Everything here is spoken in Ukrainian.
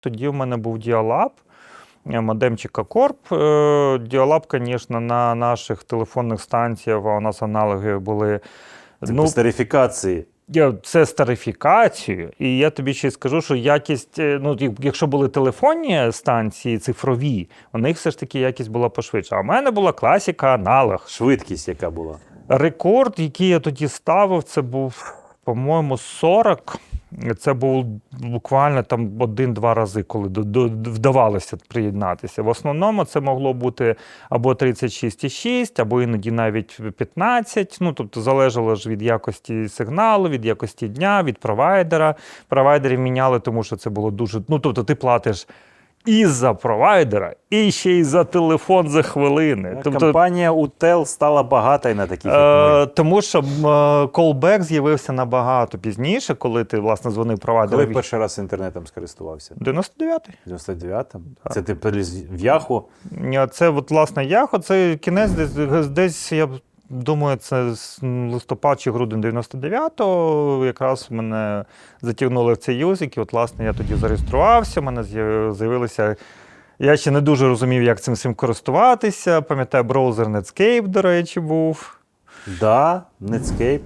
Тоді в мене був діалаб, е, модемчика Корп. Е, Діалаб, звісно, на наших телефонних станціях, а у нас аналоги були. Це ну, по старифікації. це старифікацію, і я тобі ще скажу, що якість, е, ну, якщо були телефонні станції цифрові, у них все ж таки якість була пошвидше. А в мене була класіка аналог. Швидкість, яка була. Рекорд, який я тоді ставив, це був, по-моєму, 40. Це був буквально там один-два рази, коли вдавалося приєднатися. В основному це могло бути або 36,6, або іноді навіть 15. Ну, тобто залежало ж від якості сигналу, від якості дня, від провайдера. Провайдерів міняли, тому що це було дуже. Ну, тобто, ти платиш і за провайдера, і ще й за телефон за хвилини. Тобто, Компанія UTEL стала багата і на таких, як Е, тому що колбек з'явився набагато пізніше, коли ти власне дзвонив Коли провайдеру. перший раз інтернетом скористувався? 99-й. 99-м? Це ти поліз в Яху. Ні, Це от, власне Яхо, це кінець десь, десь я б думаю, це з листопад чи грудень 99-го. Якраз мене затягнули в цей юзик, і от, власне, я тоді зареєструвався, в мене з'яв- з'явилися. Я ще не дуже розумів, як цим всім користуватися. Пам'ятаю, браузер Netscape, до речі, був. Да, Netscape.